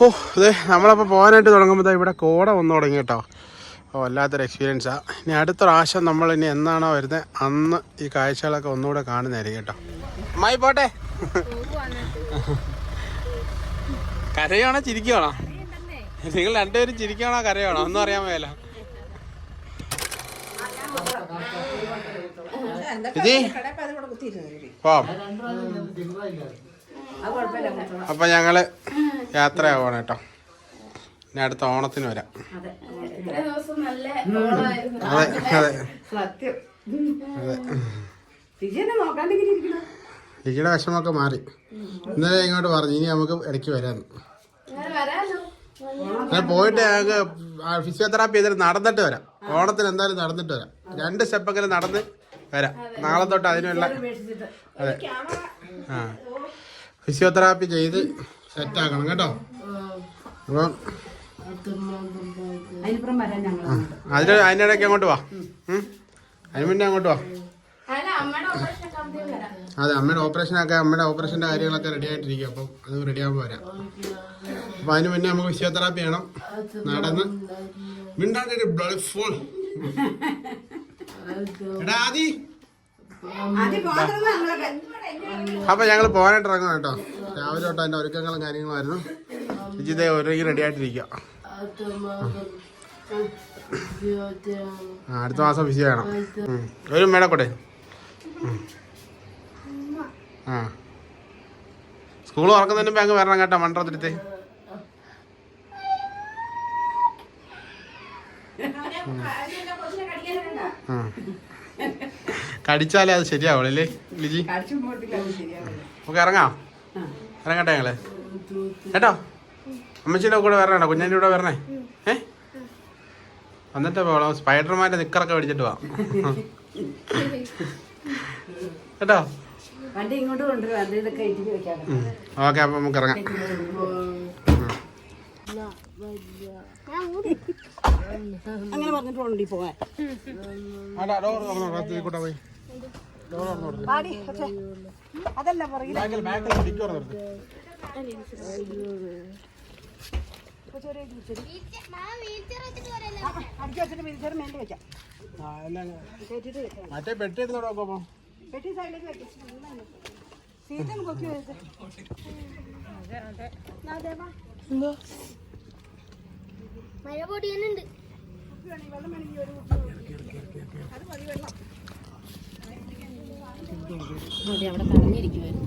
ഓ അതെ നമ്മളപ്പോൾ പോകാനായിട്ട് തുടങ്ങുമ്പോൾ ഇവിടെ കോട വന്നു തുടങ്ങി കേട്ടോ. ഓ വല്ലാത്തൊരു എക്സ്പീരിയൻസാണ് ഇനി അടുത്ത പ്രാവശ്യം നമ്മൾ ഇനി എന്നാണോ വരുന്നത് അന്ന് ഈ കാഴ്ചകളൊക്കെ ഒന്നുകൂടെ കാണുന്നതായിരിക്കും കേട്ടോ. അമ്മായി പോട്ടെ. കരയാണോ ചിരിക്കുകയാണോ നിങ്ങൾ രണ്ടുപേരും ചിരിക്കുകയാണോ കരയാണോ ഒന്നും അറിയാൻ മേല ഇതി. പോം അപ്പൊ ഞങ്ങൾ യാത്രയാവാണ് കേട്ടോ. ഇനി അടുത്ത ഓണത്തിന് വരാം. അതെ അതെ. സത്യം. വിഷമൊക്കെ മാറി. ഇന്നലെ ഇങ്ങോട്ട് പറഞ്ഞു ഇനി നമുക്ക് ഇടയ്ക്ക് വരാന്ന്. ഞാൻ പോയിട്ട് ഞങ്ങൾക്ക് ഫിസിയോതെറാപ്പി ചെയ്തിട്ട് നടന്നിട്ട് വരാം. ഓണത്തിന് എന്തായാലും നടന്നിട്ട് വരാം. രണ്ട് സ്റ്റെപ്പെങ്കിലും നടന്ന് വരാം. നാളെ തൊട്ട് അതിനുള്ള അതെ. ആ. ഫിസിയോതെറാപ്പി ചെയ്ത് സെറ്റാക്കണം കേട്ടോ. അപ്പം അതിന് അതിനിടയ്ക്ക് അങ്ങോട്ട് വാ. അതിന് മുന്നേ അങ്ങോട്ട് വാ. അതെ അമ്മയുടെ ഓപ്പറേഷനൊക്കെ അമ്മയുടെ ഓപ്പറേഷന്റെ കാര്യങ്ങളൊക്കെ റെഡി ആയിട്ടിരിക്കും അപ്പം അത് റെഡി ആകുമ്പോൾ വരാം. അപ്പം അതിന് മുന്നേ നമുക്ക് ഫിസിയോതെറാപ്പി വേണം നടന്ന്. മിണ്ടാണ്ടൊരു ബ്ലഡ് ഫുൾ എടാ ആദി. അപ്പം ഞങ്ങൾ പോകാനായിട്ട് ഇറങ്ങണം കേട്ടോ. രാവിലെ തൊട്ട് അതിന്റെ ഒരുക്കങ്ങളും കാര്യങ്ങളുമായിരുന്നു. വിജിതെ ഒരുങ്ങി റെഡി ആയിട്ടിരിക്കുക. അടുത്ത മാസം വിജയ വേണം. ഒരു മേടക്കൂടെ ആ. സ്കൂൾ തുറക്കുന്നതിന് മുമ്പ് അങ്ങ് വരണം കേട്ടോ മണ്ടത്തിരുത്തേ. ആ. കടിച്ചാലേ അത് ശരിയാവുള്ളൂ അല്ലേ ലിജി? നമുക്ക് ഇറങ്ങാം. ഇറങ്ങട്ടെ ഞങ്ങൾ. കേട്ടോ? അമ്മച്ചിന്റെ കൂടെ വരണോ കുഞ്ഞാന്റെ കൂടെ വരണേ. ഏ? വന്നിട്ട് പോകണം സ്പൈഡർമാന്റെ നിക്കറൊക്കെ മേടിച്ചിട്ട് വാ. കേട്ടോ? ഓക്കെ അപ്പം നമുക്ക് ഇറങ്ങാം. അങ്ങനെ പറഞ്ഞിട്ട് വേണ്ടി പോകാൻ. പോയി പാടി പക്ഷേ അതല്ല മറ്റേ പെട്ടി പെട്ടി സൈഡിലേക്ക് വെക്കാം. സീറ്റൊന്ന് പൊക്കി വെച്ചേ. മഴ പൊടിയുന്നുണ്ട്. അവിടെ തടഞ്ഞിരിക്കുവായിരുന്നു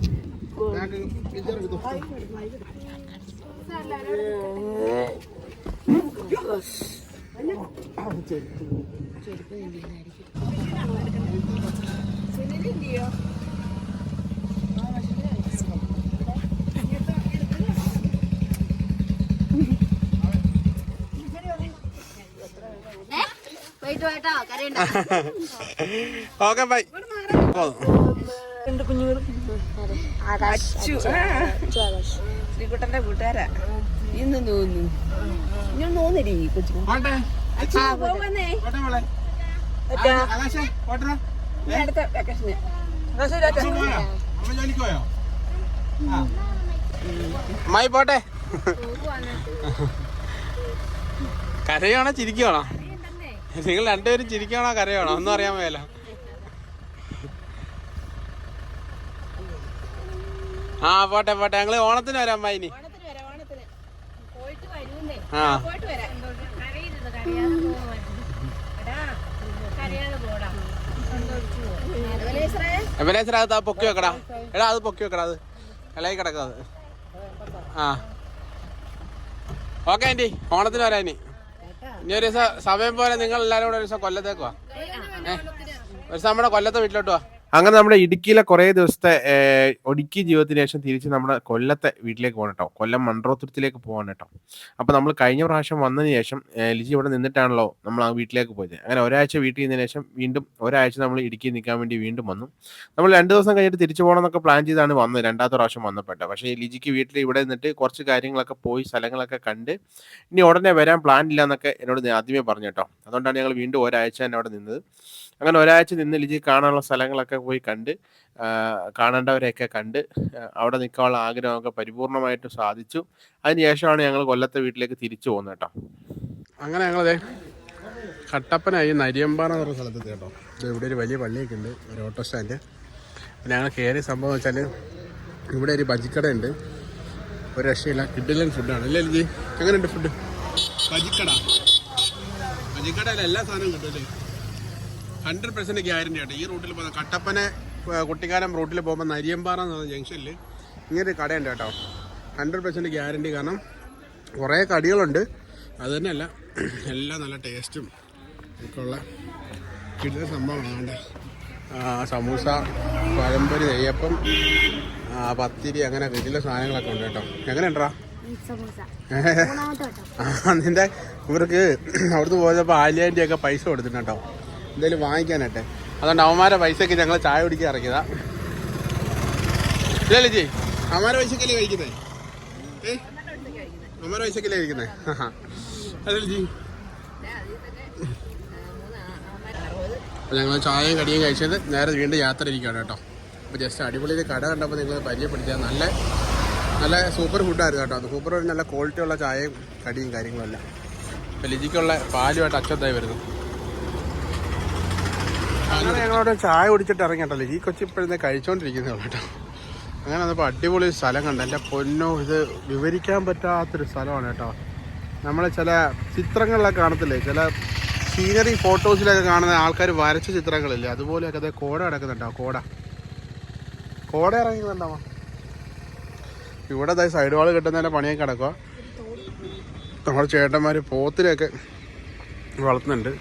പോയിട്ട് പോയിട്ടോ കരയണ്ട ഓക്കെ ബൈ. രണ്ട് അച്ചു ശ്രീകുട്ടന്റെ കൂട്ടുകാരാ. ഇന്ന് തോന്നുന്നു. ഞാൻ തോന്നിരി കൊച്ചു പോകുന്നേ അടുത്ത വെക്കേഷന് അമ്മായി പോട്ടെ. കരയാണോ ചിരിക്കണോ നിങ്ങൾ രണ്ടുപേരും ചിരിക്കണോ കരയാണോ ഒന്നും അറിയാൻ മേല. ആ പോട്ടെ പോട്ടെ. ഞങ്ങൾ ഓണത്തിന് വരാം അമ്മായി ഇനി. ആ. അത് പൊക്കി വെക്കടാ. എടാ അത് പൊക്കി വെക്കടാ അത്. ഇളകി കിടക്കാം അത്. ആ. ഓക്കെ ആന്റി ഓണത്തിന് വരാ ഇനി. ഇനി ഒരു ദിവസം സമയം പോലെ നിങ്ങൾ എല്ലാവരും കൂടെ ഒരു ദിവസം കൊല്ലത്തേക്ക് വാ. ഏ? ഒരു ദിവസം നമ്മുടെ കൊല്ലത്തെ വീട്ടിലോട്ട് വാ. അങ്ങനെ നമ്മുടെ ഇടുക്കിയിലെ കുറേ ദിവസത്തെ ഒടുക്കി ജീവിതത്തിന് ശേഷം തിരിച്ച് നമ്മുടെ കൊല്ലത്തെ വീട്ടിലേക്ക് പോകണം കേട്ടോ കൊല്ലം മൺട്രോത്തുരത്തിലേക്ക് പോകണം കേട്ടോ അപ്പോൾ നമ്മൾ കഴിഞ്ഞ പ്രാവശ്യം വന്നതിന് ശേഷം ലിജി ഇവിടെ നിന്നിട്ടാണല്ലോ നമ്മൾ ആ വീട്ടിലേക്ക് പോയത്. അങ്ങനെ ഒരാഴ്ച വീട്ടിൽ നിന്നതിന് ശേഷം വീണ്ടും ഒരാഴ്ച നമ്മൾ ഇടുക്കി നിൽക്കാൻ വേണ്ടി വീണ്ടും വന്നു. നമ്മൾ രണ്ട് ദിവസം കഴിഞ്ഞിട്ട് തിരിച്ചു പോകണം എന്നൊക്കെ പ്ലാൻ ചെയ്താണ് വന്നത്. രണ്ടാമത്തെ പ്രാവശ്യം വന്നപ്പെട്ടത്. പക്ഷേ ലിജിക്ക് വീട്ടിൽ ഇവിടെ നിന്നിട്ട് കുറച്ച് കാര്യങ്ങളൊക്കെ പോയി സ്ഥലങ്ങളൊക്കെ കണ്ട് ഇനി ഉടനെ വരാൻ പ്ലാൻ ഇല്ല എന്നൊക്കെ എന്നോട് ആദ്യമേ പറഞ്ഞു കേട്ടോ അതുകൊണ്ടാണ് ഞങ്ങൾ വീണ്ടും ഒരാഴ്ച തന്നെ അവിടെ നിന്നത്. അങ്ങനെ ഒരാഴ്ച നിന്ന് ലിജി കാണാനുള്ള സ്ഥലങ്ങളൊക്കെ പോയി കണ്ട് കാണേണ്ടവരെയൊക്കെ കണ്ട് അവിടെ നിൽക്കാനുള്ള ആഗ്രഹമൊക്കെ പരിപൂർണമായിട്ട് സാധിച്ചു. അതിനുശേഷമാണ് ഞങ്ങൾ കൊല്ലത്തെ വീട്ടിലേക്ക് തിരിച്ചു പോകുന്നത് കേട്ടോ. അങ്ങനെ ഞങ്ങളതേ കട്ടപ്പനായി നരിയമ്പാറ പറഞ്ഞ സ്ഥലത്തെത്തി കേട്ടോ ഇവിടെ ഒരു വലിയ പള്ളിയൊക്കെ ഉണ്ട് ഒരു ഓട്ടോ സ്റ്റാൻഡ്. പിന്നെ ഞങ്ങൾ കയറിയ സംഭവം വെച്ചാൽ ഇവിടെ ഒരു ബജിക്കട ഉണ്ട് ഒരു രക്ഷയില്ല കിഡിലൻ ഫുഡാണ്. അല്ലേ ലിജി? എങ്ങനെയുണ്ട് ഫുഡ് ബജിക്കട? ബജിക്കടയിൽ എല്ലാ സാധനവും കിട്ടും അല്ലേ? ഹൺഡ്രഡ് പെർസെന്റ് ഗ്യാരണ്ടി ആയിട്ട് ഈ റൂട്ടിൽ പോകുന്ന കട്ടപ്പന കുട്ടിക്കാലം റൂട്ടിൽ പോകുമ്പോൾ നരിയമ്പാറ എന്ന് പറഞ്ഞ ജംഗ്ഷനിൽ ഇങ്ങനൊരു കടയുണ്ട് കേട്ടോ. ഹൺഡ്രഡ് പെർസെന്റ് ഗ്യാരണ്ടി കാരണം കുറേ കടികളുണ്ട്. അത് തന്നെയല്ല എല്ലാം നല്ല ടേസ്റ്റും ഒക്കെ ഉള്ള കിട്ടുന്ന സംഭവമാണ്. സമൂസ പഴംപൊരി നെയ്യപ്പം പത്തിരി അങ്ങനെ വലിയ സാധനങ്ങളൊക്കെ ഉണ്ട് കേട്ടോ. എങ്ങനെയുണ്ടാ? നിന്റെ ഇവർക്ക് അവിടുന്ന് പോയപ്പോൾ ആലിയാന്റെ ഒക്കെ പൈസ കൊടുത്തിട്ടുണ്ട് എന്തായാലും വാങ്ങിക്കാനായിട്ട് അതുകൊണ്ട് അവന്മാരെ പൈസക്ക് ഞങ്ങൾ ചായ കുടിക്കാൻ ഇറക്കിയതാ. ഇല്ലല്ലേ ജി അവന്മാരെ പൈസക്കല്ലേ കഴിക്കുന്നേ? ഏ? അവന്മാരെ പൈസക്കല്ലേ കഴിക്കുന്നേ? അതല്ലേ ജി അപ്പോൾ ഞങ്ങൾ ചായയും കടിയും കഴിച്ചത് നേരെ വീണ്ടും യാത്ര ഇരിക്കുകയാണ് കേട്ടോ. അപ്പോൾ ജസ്റ്റ് അടിപൊളി കട കണ്ടപ്പോൾ നിങ്ങൾ പരിചയപ്പെടുത്തിയാൽ നല്ല നല്ല സൂപ്പർ ഫുഡായിരുന്നു കേട്ടോ അത്. സൂപ്പർ ഒരു നല്ല ക്വാളിറ്റി ഉള്ള ചായയും കടിയും കാര്യങ്ങളും എല്ലാം. അപ്പോൾ ലിജിക്കുള്ള പാലുമായിട്ട് അച്ചത്തായി വരുന്നു. അങ്ങനെ ഞങ്ങളവിടെ ചായ കുടിച്ചിട്ട് ഇറങ്ങിയിട്ടല്ലേ? ഈ കൊച്ചി ഇപ്പോഴത്തെ കഴിച്ചോണ്ടിരിക്കുന്നേ കേട്ടോ. അങ്ങനെ വന്നപ്പോൾ അടിപൊളി സ്ഥലം കണ്ട. എന്റെ പൊന്നോ ഇത് വിവരിക്കാൻ പറ്റാത്തൊരു സ്ഥലമാണ് കേട്ടോ. നമ്മൾ ചില ചിത്രങ്ങളിലൊക്കെ കാണത്തില്ലേ? ചില സീനറി ഫോട്ടോസിലൊക്കെ കാണുന്ന ആൾക്കാർ വരച്ച ചിത്രങ്ങളില്ലേ? അതുപോലെയൊക്കെ അത് കോട കിടക്കുന്നുണ്ടോ? കോട. കോട ഇറങ്ങുന്നുണ്ടാവാം ഇവിടെ അതായത് സൈഡ് വാൾ കിട്ടുന്നതിന്റെ പണിയൊക്കെ കിടക്കുക നമ്മുടെ ചേട്ടന്മാർ പോത്തിലൊക്കെ വളർത്തുന്നുണ്ട്.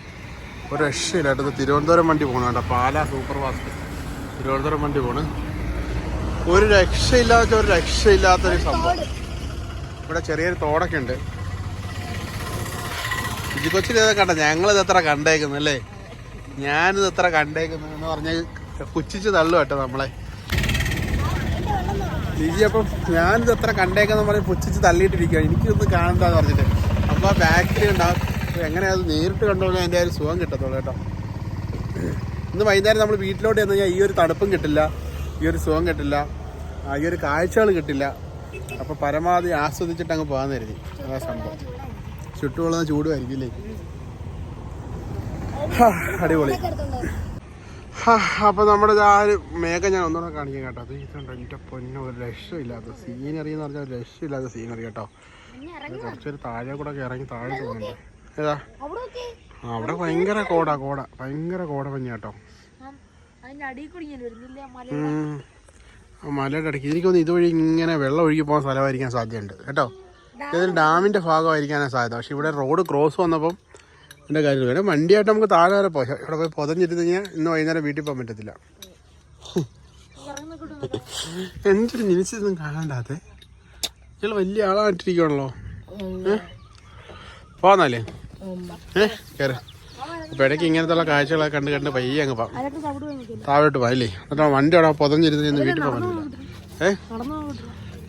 ഒരു രക്ഷയില്ല കേട്ടോ ഇത് തിരുവനന്തപുരം വണ്ടി പോകണം കേട്ടോ പാലാ സൂപ്പർ ഫാസ്റ്റ് തിരുവനന്തപുരം വണ്ടി പോണ്. ഒരു രക്ഷയില്ലാത്ത ഒരു രക്ഷയില്ലാത്തൊരു സംഭവം. ഇവിടെ ചെറിയൊരു തോടൊക്കെ ഉണ്ട്. ഇജി കൊച്ചിൽ ഇതൊക്കെ കണ്ട ഞങ്ങളിത് എത്ര കണ്ടേക്കുന്നു അല്ലേ? ഞാനിത് എത്ര കണ്ടേക്കുന്നു എന്ന് പറഞ്ഞാൽ പുച്ഛിച്ച് തള്ളു കേട്ടോ നമ്മളെ. ലിജി അപ്പം ഞാനിത് എത്ര കണ്ടേക്കെന്ന് പറഞ്ഞ് പുച്ഛിച്ച് തള്ളിയിട്ടിരിക്കുക എനിക്കൊന്ന് കാണണ്ടെന്ന് പറഞ്ഞിട്ട്. അപ്പോൾ ആ ബാക്കിൽ ഉണ്ടാവും എങ്ങനെ അത് നേരിട്ട് കണ്ടോളൂ അതിന്റെ ഒരു സുഖം കിട്ടത്തുള്ളൂ കേട്ടോ. ഇന്ന് വൈകുന്നേരം നമ്മൾ വീട്ടിലോട്ട് ചെന്ന് കഴിഞ്ഞാൽ ഈ ഒരു തണുപ്പും കിട്ടില്ല ഈ ഒരു സുഖം കിട്ടില്ല ഈ ഒരു കാഴ്ചകൾ കിട്ടില്ല. അപ്പോൾ പരമാവധി ആസ്വദിച്ചിട്ട് അങ്ങ് പോകാൻ കരുതി. അതാ സംഭവം. ചുട്ടുകൊള്ളുന്ന ചൂടുമായിരിക്കും ഇല്ലേ? അടിപൊളി. അപ്പോൾ നമ്മുടെ ആ ഒരു മേഘം ഞാൻ ഒന്നുകൂടെ കാണിക്കാം കേട്ടോ. അത് ഇതുണ്ടോ എന്റെ പൊന്നെ ഒരു രക്ഷയില്ലാത്ത സീനറി എന്ന് പറഞ്ഞാൽ ഒരു രക്ഷയില്ലാത്ത സീനറി കേട്ടോ. കുറച്ചൊരു താഴെ കൂടെ ഇറങ്ങി താഴെ പോകുന്നുണ്ട്. ഏതാ അവിടെ ഭയങ്കര കോട കോട. ഭയങ്കര കോട പഞ്ഞ കേട്ടോ അടിയിൽ കൂടി വരുന്നില്ല മല ആ മലയുടെ ഇടയ്ക്ക് എനിക്ക് തോന്നുന്നു ഇതുവഴി ഇങ്ങനെ വെള്ളം ഒഴുകി പോകാൻ സ്ഥലമായിരിക്കാൻ സാധ്യതയുണ്ട്. കേട്ടോ? ഏതൊരു ഡാമിന്റെ ഭാഗമായിരിക്കാനാണ് സാധ്യത. പക്ഷെ ഇവിടെ റോഡ് ക്രോസ് വന്നപ്പം എന്റെ കാര്യം വേണം വണ്ടിയായിട്ട് നമുക്ക് താഴെ വരെ പോയി ഇവിടെ പോയി പൊതഞ്ഞിരുന്ന് കഴിഞ്ഞാൽ ഇന്ന് വൈകുന്നേരം വീട്ടിൽ പോകാൻ പറ്റത്തില്ല. എന്തൊരു നിമിഷം കാണാണ്ടാത്തേ? ഇയാൾ വലിയ ആളായിട്ടിരിക്കുകയാണല്ലോ ഏ? പോന്നല്ലേ ഏഹ് കയറി അപ്പൊ ഇടയ്ക്ക് ഇങ്ങനത്തെ ഉള്ള കാഴ്ചകളൊക്കെ കണ്ട് കണ്ട് പയ്യെ അങ്ങ് പോകാം താഴോട്ട് പോകാം അല്ലേ എന്നിട്ട് വണ്ടി അവിടെ പൊതഞ്ഞിരുന്ന് ഇന്ന് വീട്ടിൽ പോകാൻ പറ്റില്ല. ഏ?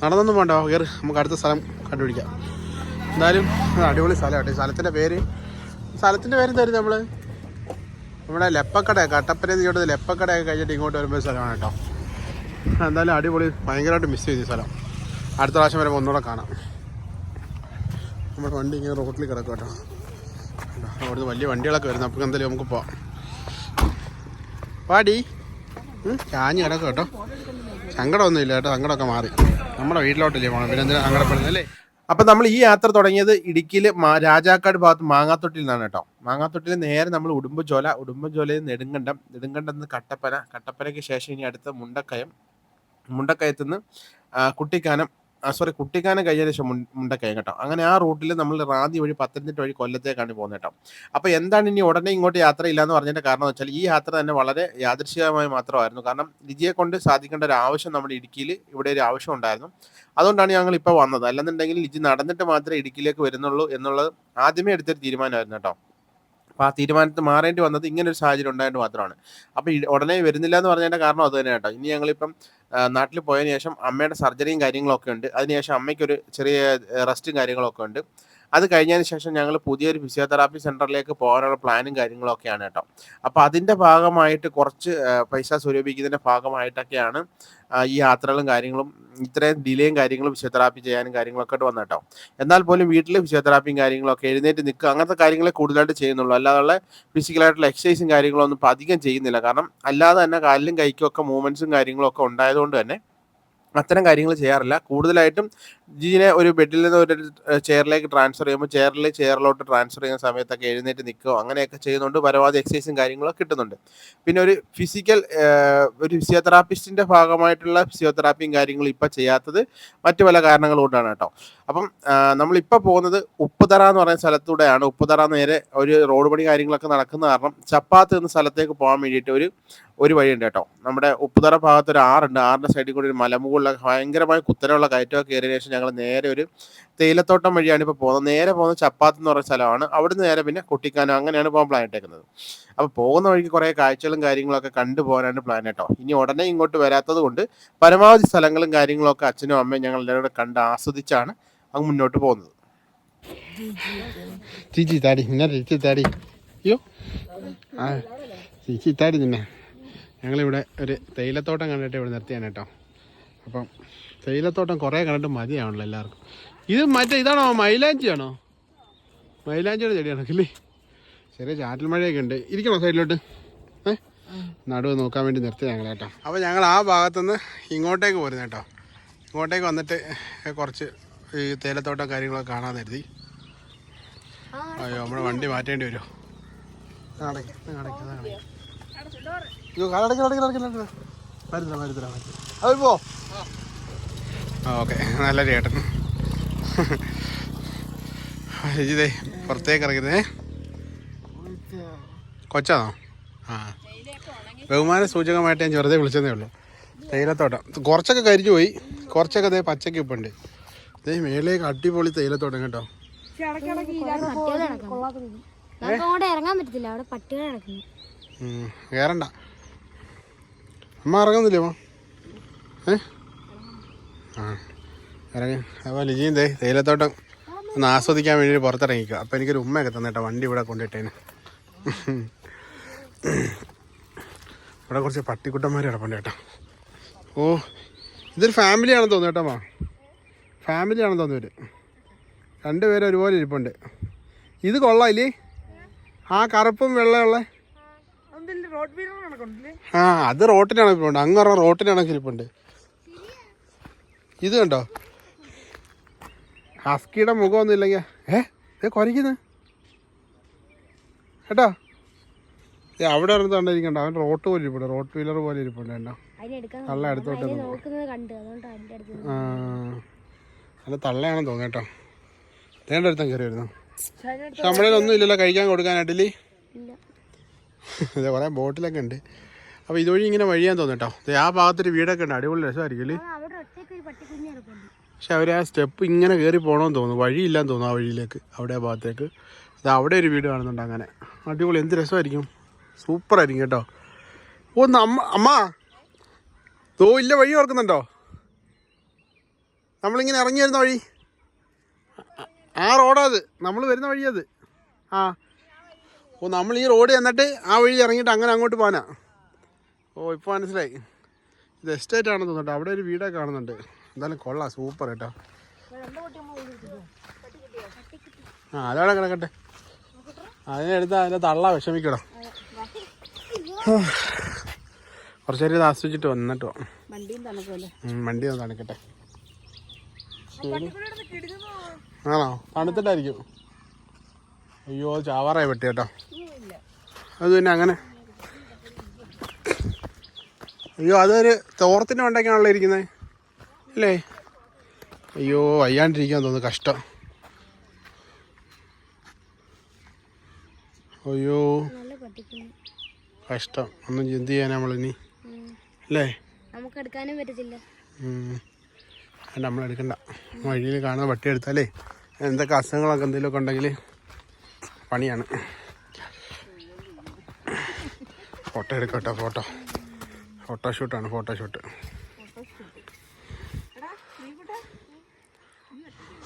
നടന്നൊന്നും വേണ്ട കയറി നമുക്ക് അടുത്ത സ്ഥലം കണ്ടുപിടിക്കാം. എന്തായാലും അടിപൊളി സ്ഥലമാട്ടെ. സ്ഥലത്തിന്റെ പേര് സ്ഥലത്തിന്റെ പേര് തരും നമ്മൾ നമ്മുടെ ലെപ്പക്കട കട്ടപ്പന ഇങ്ങോട്ട് ലെപ്പക്കടയൊക്കെ കഴിഞ്ഞിട്ട് ഇങ്ങോട്ട് വരുമ്പോൾ സ്ഥലമാണ് കേട്ടോ. എന്തായാലും അടിപൊളി ഭയങ്കരമായിട്ട് മിസ് ചെയ്തു സ്ഥലം. അടുത്ത പ്രാവശ്യം വരുമ്പോൾ ഒന്നുകൂടെ കാണാം. നമ്മുടെ വണ്ടി ഇങ്ങനെ റോട്ടിൽ കിടക്കും കേട്ടോ? അവിടുന്ന് വലിയ വണ്ടികളൊക്കെ വരുന്നു. അപ്പം എന്തായാലും നമുക്ക് പോവാം. പാടി ചാഞ്ഞ് കിടക്കും കേട്ടോ. സങ്കടമൊന്നുമില്ല കേട്ടോ സങ്കടമൊക്കെ മാറി. നമ്മുടെ വീട്ടിലോട്ടല്ലേ പോകണം പിന്നെ എന്തിനാ സങ്കടപ്പെടുന്നത് അല്ലേ? അപ്പം നമ്മൾ ഈ യാത്ര തുടങ്ങിയത് ഇടുക്കിയിൽ രാജാക്കാട് ഭാഗത്ത് മാങ്ങാത്തൊട്ടിൽ നിന്നാണ് കേട്ടോ. മാങ്ങാത്തൊട്ടിൽ നേരെ നമ്മൾ ഉടുമ്പുചോല ഉടുമ്പുചോലയിൽ നെടുങ്കണ്ടം നെടുങ്കണ്ടം നിന്ന് കട്ടപ്പന കട്ടപ്പനയ്ക്ക് ശേഷം ഇനി അടുത്ത മുണ്ടക്കയം. മുണ്ടക്കയത്തുനിന്ന് കുട്ടിക്കാനം സോറി കുട്ടിക്കാനം കഴിഞ്ഞ ശേഷം മുണ്ട മുണ്ടക്കയം കേട്ടോ. അങ്ങനെ ആ റൂട്ടിൽ നമ്മൾ റാന്നി വഴി പത്തനംതിട്ട വഴി കൊല്ലത്തേക്കാണ് പോകുന്നത് കേട്ടോ. അപ്പോൾ എന്താണ് ഇനി ഉടനെ ഇങ്ങോട്ട് യാത്ര ഇല്ലാന്ന് പറഞ്ഞതിന്റെ കാരണം വെച്ചാൽ ഈ യാത്ര തന്നെ വളരെ യാദൃശികമായി മാത്രമായിരുന്നു. കാരണം ലിജിയെ കൊണ്ട് സാധിക്കേണ്ട ഒരു ആവശ്യം നമ്മുടെ ഇടുക്കിയിൽ ഇവിടെ ഒരു ആവശ്യം ഉണ്ടായിരുന്നു. അതുകൊണ്ടാണ് ഞങ്ങൾ ഇപ്പോൾ വന്നത്. അല്ലെന്നുണ്ടെങ്കിൽ ലിജി നടന്നിട്ട് മാത്രമേ ഇടുക്കിയിലേക്ക് വരുന്നുള്ളൂ എന്നുള്ളത് ആദ്യമേ എടുത്തൊരു തീരുമാനമായിരുന്നു കേട്ടോ. അപ്പോൾ ആ തീരുമാനത്തിൽ മാറേണ്ടി വന്നത് ഇങ്ങനെ ഒരു സാഹചര്യം ഉണ്ടായിട്ട് മാത്രമാണ്. അപ്പോൾ ഉടനെ വരുന്നില്ല എന്ന് പറഞ്ഞതിന്റെ കാരണം അത് തന്നെ കേട്ടോ. ഇനി ഞങ്ങളിപ്പം നാട്ടിൽ പോയതിനു ശേഷം അമ്മയുടെ സർജറിയും കാര്യങ്ങളൊക്കെ ഉണ്ട്. അതിനുശേഷം അമ്മയ്ക്കൊരു ചെറിയ റെസ്റ്റും കാര്യങ്ങളൊക്കെ ഉണ്ട്. അത് കഴിഞ്ഞതിന് ശേഷം ഞങ്ങൾ പുതിയൊരു ഫിസിയോതെറാപ്പി സെന്ററിലേക്ക് പോകാനുള്ള പ്ലാനും കാര്യങ്ങളൊക്കെയാണ് കേട്ടോ. അപ്പോൾ അതിന്റെ ഭാഗമായിട്ട് കുറച്ച് പൈസ സ്വരൂപിക്കുന്നതിന്റെ ഭാഗമായിട്ടൊക്കെയാണ് ഈ യാത്രകളും കാര്യങ്ങളും ഇത്രയും ഡിലേയും കാര്യങ്ങളും ഫിസിയോതെറാപ്പി ചെയ്യാനും കാര്യങ്ങളൊക്കെ ആയിട്ട് വന്നു കേട്ടോ. എന്നാൽ പോലും വീട്ടിൽ ഫിസിയോതെറാപ്പിയും കാര്യങ്ങളൊക്കെ എഴുന്നേറ്റ് നിൽക്കുക അങ്ങനത്തെ കാര്യങ്ങളെ കൂടുതലായിട്ട് ചെയ്യുന്നുള്ളൂ. അല്ലാതെ ഫിസിക്കലായിട്ടുള്ള എക്സസൈസും കാര്യങ്ങളൊന്നും ഇപ്പം അധികം ചെയ്യുന്നില്ല. കാരണം അല്ലാതെ തന്നെ കാലിലും കൈക്കും ഒക്കെ മൂവ്മെന്റ്സും കാര്യങ്ങളൊക്കെ ഉണ്ടായതുകൊണ്ട് തന്നെ അത്തരം കാര്യങ്ങൾ ചെയ്യാറില്ല. കൂടുതലായിട്ടും ജീനെ ഒരു ബെഡിൽ നിന്ന് ഒരു ചെയറിലേക്ക് ട്രാൻസ്ഫർ ചെയ്യുമ്പോൾ ചെയറിൽ ചെയറിലോട്ട് ട്രാൻസ്ഫർ ചെയ്യുന്ന സമയത്തൊക്കെ എഴുന്നേറ്റ് നിൽക്കുകയോ അങ്ങനെയൊക്കെ ചെയ്യുന്നുണ്ട് പരമാവധി എക്സസൈസും കാര്യങ്ങളൊക്കെ കിട്ടുന്നുണ്ട്. പിന്നെ ഒരു ഫിസിക്കൽ ഒരു ഫിസിയോതെറാപ്പിസ്റ്റിന്റെ ഭാഗമായിട്ടുള്ള ഫിസിയോതെറാപ്പിയും കാര്യങ്ങളും ഇപ്പം ചെയ്യാത്തത് മറ്റു പല കാരണങ്ങൾ കൊണ്ടാണ് കേട്ടോ. അപ്പം നമ്മളിപ്പോൾ പോകുന്നത് ഉപ്പുതറ എന്ന് പറയുന്ന സ്ഥലത്തൂടെയാണ്. ഉപ്പുതറ നേരെ ഒരു റോഡ് പണി കാര്യങ്ങളൊക്കെ നടക്കുന്ന കാരണം ചപ്പാത്ത് എന്ന സ്ഥലത്തേക്ക് പോകാൻ വേണ്ടിയിട്ട് ഒരു ഒരു വഴിയുണ്ട് കേട്ടോ. നമ്മുടെ ഉപ്പുതറ ഭാഗത്ത് ഒരു ആറുണ്ട്. ആറിന്റെ സൈഡിൽ കൂടി ഒരു മലമുകളിലൊക്കെ ഭയങ്കരമായ കുത്തരമുള്ള കയറ്റമൊക്കെ കയറിയ ശേഷം ഞങ്ങൾ നേരെ ഒരു തേയിലത്തോട്ടം വഴിയാണ് ഇപ്പോൾ പോകുന്നത്. നേരെ പോകുന്ന ചപ്പാത്ത് എന്ന് പറയുന്ന സ്ഥലമാണ്. അവിടുന്ന് നേരെ പിന്നെ കുട്ടിക്കാനോ അങ്ങനെയാണ് പോകാൻ പ്ലാൻ ഇട്ടേക്കുന്നത്. അപ്പോൾ പോകുന്ന വഴിക്ക് കുറേ കാഴ്ചകളും കാര്യങ്ങളൊക്കെ കണ്ടുപോകാനാണ് പ്ലാൻ കേട്ടോ. ഇനി ഉടനെ ഇങ്ങോട്ട് വരാത്തത് കൊണ്ട് പരമാവധി സ്ഥലങ്ങളും കാര്യങ്ങളൊക്കെ അച്ഛനും അമ്മയും ഞങ്ങൾ എല്ലാവരും കൂടെ കണ്ട് ആസ്വദിച്ചാണ് അങ്ങ് മുന്നോട്ട് പോകുന്നത്. ചേച്ചി താടി. ചേച്ചി താടി. അയ്യോ. ആ ചേച്ചി താടി നിന്നെ. ഞങ്ങളിവിടെ ഒരു തേയിലത്തോട്ടം കണ്ടിട്ട് ഇവിടെ നിർത്തിയാണ് കേട്ടോ. അപ്പം തേയിലത്തോട്ടം കുറേ കണ്ടിട്ട് മതിയാണല്ലോ എല്ലാവർക്കും. ഇത് മറ്റേ ഇതാണോ? മൈലാഞ്ചിയാണോ? മൈലാഞ്ചിയുടെ ചെടിയാണോ? ഇല്ലേ? ചെറിയ ചാറ്റൽ മഴയൊക്കെ ഉണ്ട്. ഇരിക്കണോ സൈഡിലോട്ട്? ഏ? നടുവ് നോക്കാൻ വേണ്ടി നിർത്തി ഞങ്ങൾ കേട്ടോ. അപ്പോൾ ഞങ്ങൾ ആ ഭാഗത്തുനിന്ന് ഇങ്ങോട്ടേക്ക് പോരുന്നു കേട്ടോ. ഇങ്ങോട്ടേക്ക് വന്നിട്ട് കുറച്ച് ഈ തേയിലത്തോട്ടം കാര്യങ്ങളൊക്കെ കാണാൻ കരുതി. അയ്യോ നമ്മുടെ വണ്ടി മാറ്റേണ്ടി വരുമോ നടക്കും അടയ്ക്ക് അയ്യോ അത് പോ. ഓക്കെ. നല്ല ചേട്ടൻ. ഇതേ പുറത്തേക്ക് ഇറങ്ങുന്നേ. കൊച്ചാണോ? ആ. ബഹുമാന സൂചകമായിട്ട് ഞാൻ വെറുതെ വിളിച്ചതേ ഉള്ളൂ. തേയിലത്തോട്ടം. കുറച്ചൊക്കെ കരിഞ്ഞു പോയി. കുറച്ചൊക്കെ അതേ പച്ചക്ക് ഇപ്പം ഉണ്ട് ഇതേ മേലേക്ക് അടിപൊളി തേയിലത്തോട്ടം കേട്ടോ. ഇറങ്ങാൻ പറ്റത്തില്ല. അവിടെ പട്ടികൾ അമ്മ ഇറങ്ങുന്നില്ലേ അമ്മ? ഏ? ആ ഇറങ്ങി. അപ്പോൾ ലിജിയും ദേ തേയിലത്തോട്ടം ഒന്ന് ആസ്വദിക്കാൻ വേണ്ടി പുറത്തിറങ്ങിക്കുക അപ്പോൾ എനിക്കൊരു ഉമ്മയൊക്കെ തന്നേട്ടോ വണ്ടി ഇവിടെ കൊണ്ടിട്ടേന് ഇവിടെ കുറച്ച് പട്ടിക്കുട്ടന്മാർ കിടപ്പുണ്ട് കേട്ടോ. ഓ ഇതൊരു ഫാമിലിയാണെന്ന് തോന്നുന്നു കേട്ടോ അമ്മ. ഫാമിലിയാണെന്ന് തോന്നുന്നു ഇവർ രണ്ടുപേരും ഒരുപോലെ ഇരിപ്പുണ്ട്. ഇത് കൊള്ളാം ഇല്ലേ? ആ കറുപ്പും വെള്ളയുള്ള ആ അത് റോട്ടിനാണ് ഇരിപ്പുണ്ട്. അങ്ങറ റോട്ടിനാണ് ഇരിപ്പുണ്ട്. ഇത് കണ്ടോ? ഹസ്കിയുടെ മുഖമൊന്നും ഇല്ലെങ്കിൽ. ഏ ഏ കുരയ്ക്കുന്നു? കേട്ടോ? ഏ അവിടെ ഇറന്നിട്ടുണ്ടിരിക്കണ്ട അവൻ റോട്ട് പോലെ ഇരിപ്പുണ്ട്. റോട്ട് വീലർ പോലെ ഇരിപ്പുണ്ട് കേട്ടോ. തള്ള അടുത്തോട്ട്. ആ നല്ല തള്ളയാണെന്ന് തോന്നുന്നു കേട്ടോ. തേണ്ട അടുത്തും കയറി വരുന്നു നമ്മുടെ ഒന്നും ഇല്ലല്ലോ കഴിക്കാൻ കൊടുക്കാനായിട്ടില്ലേ ഇതേ കുറേ ബോട്ടിലൊക്കെ ഉണ്ട്. അപ്പോൾ ഇതുവഴി ഇങ്ങനെ വഴിയാൻ തോന്നും കേട്ടോ ആ ഭാഗത്തൊരു വീടൊക്കെ ഉണ്ട്. അടിപൊളി രസമായിരിക്കും അല്ലേ? പക്ഷെ അവർ ആ സ്റ്റെപ്പ് ഇങ്ങനെ കയറി പോകണമെന്ന് തോന്നുന്നു. വഴിയില്ലാന്ന് തോന്നുന്നു ആ വഴിയിലേക്ക് അവിടെ ആ ഭാഗത്തേക്ക്. ഇത് അവിടെ ഒരു വീട് കാണുന്നുണ്ട് അങ്ങനെ. അടിപൊളി. എന്ത് രസമായിരിക്കും? സൂപ്പറായിരിക്കും കേട്ടോ. ഓ നമ്മ അമ്മ! തോ ഇല്ല വഴി ഓർക്കുന്നുണ്ടോ? നമ്മളിങ്ങനെ ഇറങ്ങി വരുന്ന വഴി. ആ- ആ റോഡാ അത്. നമ്മൾ വരുന്ന വഴിയത് ആ ഓ നമ്മൾ ഈ റോഡ് ചെന്നിട്ട് ആ വഴി ഇറങ്ങിയിട്ട് അങ്ങനെ അങ്ങോട്ട് പോകാനാ ഓ ഇപ്പോൾ മനസ്സിലായി. ഇത് എസ്റ്റേറ്റ് ആണെന്ന് തോന്നുന്നുണ്ട്. അവിടെ ഒരു വീടൊക്കെ കാണുന്നുണ്ട്. എന്തായാലും കൊള്ളാം. സൂപ്പർ കേട്ടോ ആ അതവിടെ കിടക്കട്ടെ. അതിനെടുത്ത് അതിന്റെ തള്ള വിഷമിക്കടോ കുറച്ച് നേരം ഇത് ആസ്വദിച്ചിട്ട് വന്നിട്ട്. പോകാം വണ്ടി ഒന്ന് തണുക്കട്ടെ. ആണോ? തണുത്തിട്ടായിരിക്കും. അയ്യോ ചാവാറായി പെട്ടി കേട്ടോ. അത് പിന്നെ അങ്ങനെ. അയ്യോ അതൊരു തോർത്തിന്റെ മണ്ടയ്ക്കാണല്ലോ ഇരിക്കുന്നത് അല്ലേ? അയ്യോ വയ്യാണ്ടിരിക്കാൻ തോന്നുന്നു കഷ്ടം. അയ്യോ. കഷ്ടം. ഒന്നും ചിന്ത ചെയ്യാനാ നമ്മളിനി. അല്ലേ? നമുക്ക് എടുക്കാനും പറ്റത്തില്ല നമ്മൾ എടുക്കണ്ട വഴിയിൽ കാണുന്ന വട്ടി എടുത്താലേ എന്തൊക്കെ അസുഖങ്ങളൊക്കെ എന്തെങ്കിലുമൊക്കെ ഉണ്ടെങ്കിൽ പണിയാണ്. ഫോട്ടോ എടുക്കട്ടോ ഫോട്ടോ. ഫോട്ടോഷൂട്ടാണ് ഫോട്ടോഷൂട്ട്.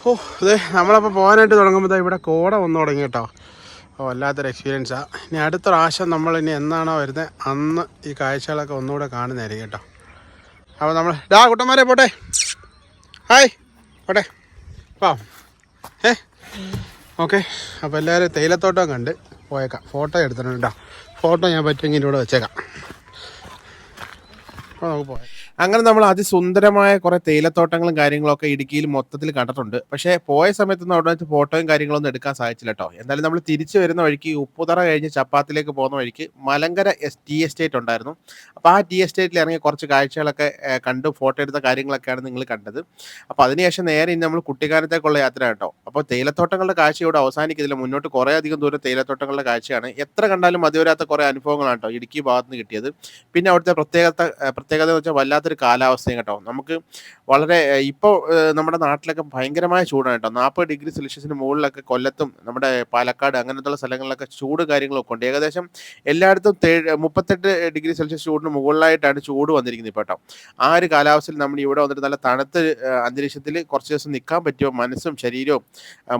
ഓ അതെ നമ്മളപ്പോൾ പോകാനായിട്ട് തുടങ്ങുമ്പോൾ ഇവിടെ കോട വന്നു തുടങ്ങി കേട്ടോ. വല്ലാത്തൊരു എക്സ്പീരിയൻസാണ് ഇനി അടുത്ത പ്രാവശ്യം നമ്മൾ ഇനി എന്നാണോ വരുന്നത് അന്ന് ഈ കാഴ്ചകളൊക്കെ ഒന്നുകൂടെ കാണുന്നതായിരിക്കും കേട്ടോ. അപ്പോൾ നമ്മൾ ഡാ കുട്ടന്മാരെ പോട്ടെ. ഹായ് പോട്ടെ. വാ. ഏ? ഓക്കെ. അപ്പോൾ എല്ലാവരും തേയിലത്തോട്ടം കണ്ട് പോയേക്കാം. ഫോട്ടോ എടുത്തിട്ടുണ്ട് കേട്ടോ. ഫോട്ടോ ഞാൻ പറ്റുമെങ്കിൽ ഇവിടെ വെച്ചേക്കാം. അപ്പോൾ നമുക്ക് പോയാൽ അങ്ങനെ നമ്മൾ അതിസുന്ദരമായ കുറെ തേയിലത്തോട്ടങ്ങളും കാര്യങ്ങളൊക്കെ ഇടുക്കിയിൽ മൊത്തത്തിൽ കണ്ടിട്ടുണ്ട്. പക്ഷേ പോയ സമയത്തൊന്നും അവിടെ വെച്ച് ഫോട്ടോയും കാര്യങ്ങളൊന്നും എടുക്കാൻ സാധിച്ചില്ല കേട്ടോ എന്തായാലും നമ്മൾ തിരിച്ചു വരുന്ന വഴിക്ക് ഉപ്പുതറ കഴിഞ്ഞ് ചപ്പാത്തിലേക്ക് പോകുന്ന വഴിക്ക് മലങ്കര എസ് ടി എസ്റ്റേറ്റ് ഉണ്ടായിരുന്നു. അപ്പോൾ ആ ടി എസ്റ്റേറ്റിൽ ഇറങ്ങിയ കുറച്ച് കാഴ്ചകളൊക്കെ കണ്ടു ഫോട്ടോ എടുത്ത കാര്യങ്ങളൊക്കെയാണ് നിങ്ങൾ കണ്ടത്. അപ്പോൾ അതിനുശേഷം നേരെ ഇനി നമ്മൾ കുട്ടിക്കാലത്തേക്കുള്ള യാത്ര കേട്ടോ അപ്പോൾ തേയിലത്തോട്ടങ്ങളുടെ കാഴ്ച ഇവിടെ അവസാനിക്കുന്നില്ല മുന്നോട്ട് കുറേ അധികം ദൂരം തേയിലത്തോട്ടങ്ങളുടെ കാഴ്ചയാണ്. എത്ര കണ്ടാലും മതിവരാത്ത കുറേ അനുഭവങ്ങളാണ് കേട്ടോ ഇടുക്കി ഭാഗത്ത് നിന്ന് കിട്ടിയത്. പിന്നെ അവിടുത്തെ പ്രത്യേകത പ്രത്യേകത എന്ന് വെച്ചാൽ വല്ലാത്തൊരു കാലാവസ്ഥയും കേട്ടോ. നമുക്ക് വളരെ ഇപ്പോൾ നമ്മുടെ നാട്ടിലൊക്കെ ഭയങ്കരമായ ചൂടാണ് കേട്ടോ. നാൽപ്പത് ഡിഗ്രി സെൽഷ്യസിന് മുകളിലൊക്കെ കൊല്ലത്തും നമ്മുടെ പാലക്കാട് അങ്ങനത്തുള്ള സ്ഥലങ്ങളിലൊക്കെ ചൂട് കാര്യങ്ങളൊക്കെ ഉണ്ട്. ഏകദേശം എല്ലായിടത്തും മുപ്പത്തെട്ട് ഡിഗ്രി സെൽഷ്യസ് ചൂടിന് മുകളിലായിട്ടാണ് ചൂട് വന്നിരിക്കുന്നത് ഇപ്പോൾ കേട്ടോ. ആ ഒരു കാലാവസ്ഥയിൽ നമ്മൾ ഇവിടെ വന്നിട്ട് നല്ല തണുത്ത അന്തരീക്ഷത്തിൽ കുറച്ച് ദിവസം നിൽക്കാൻ പറ്റുമോ? മനസ്സും ശരീരവും